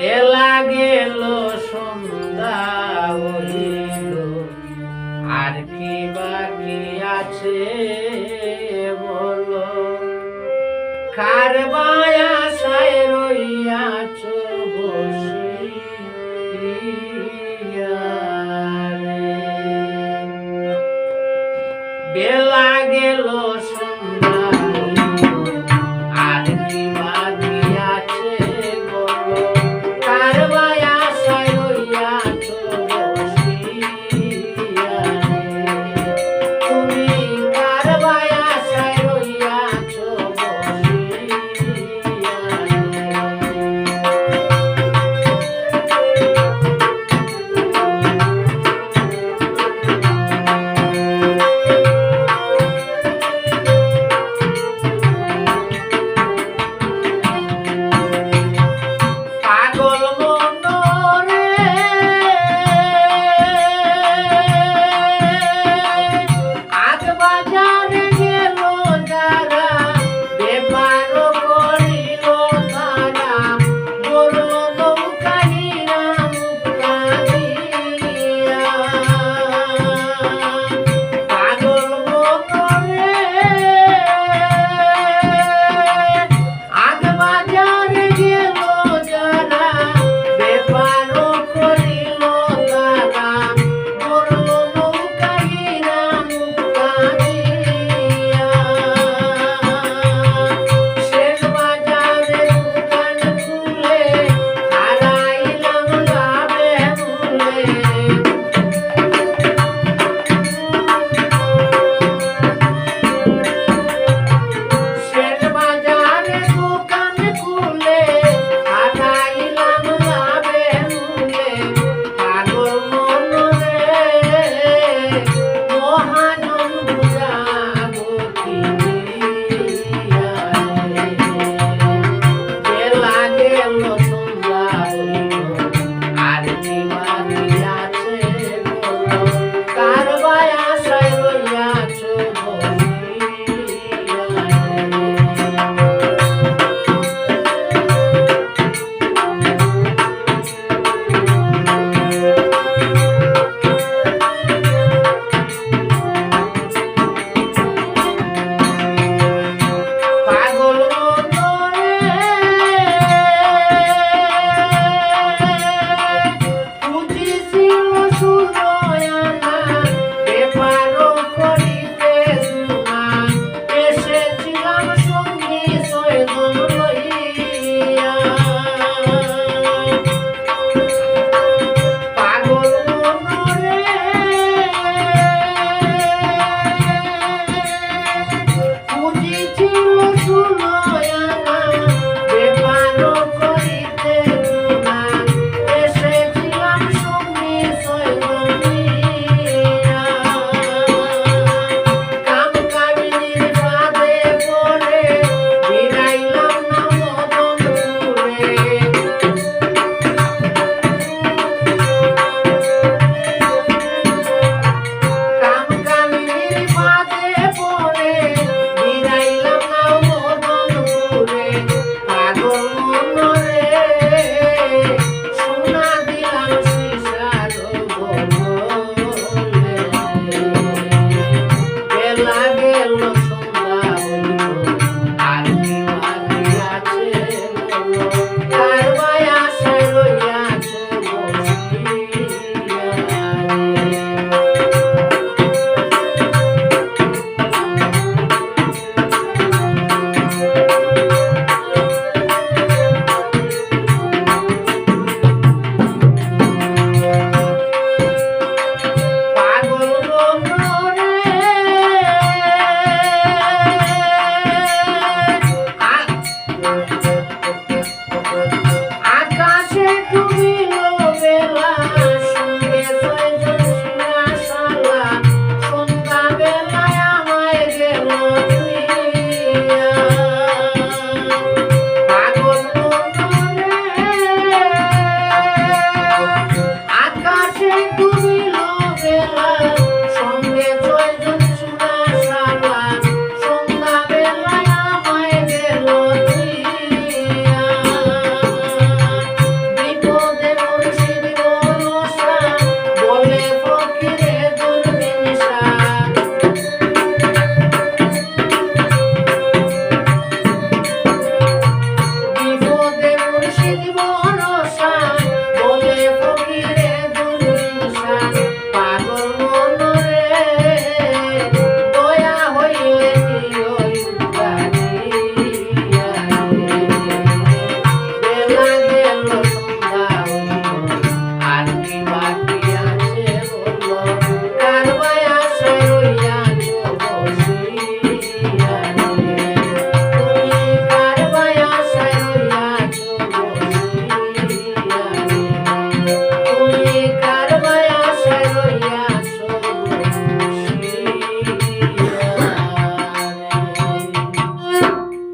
বেলা গেল সন্ধ্যা হইল। আর কি বাকি আছে বলো? কার বায়াশায় রইয়াছ বেলা গেলো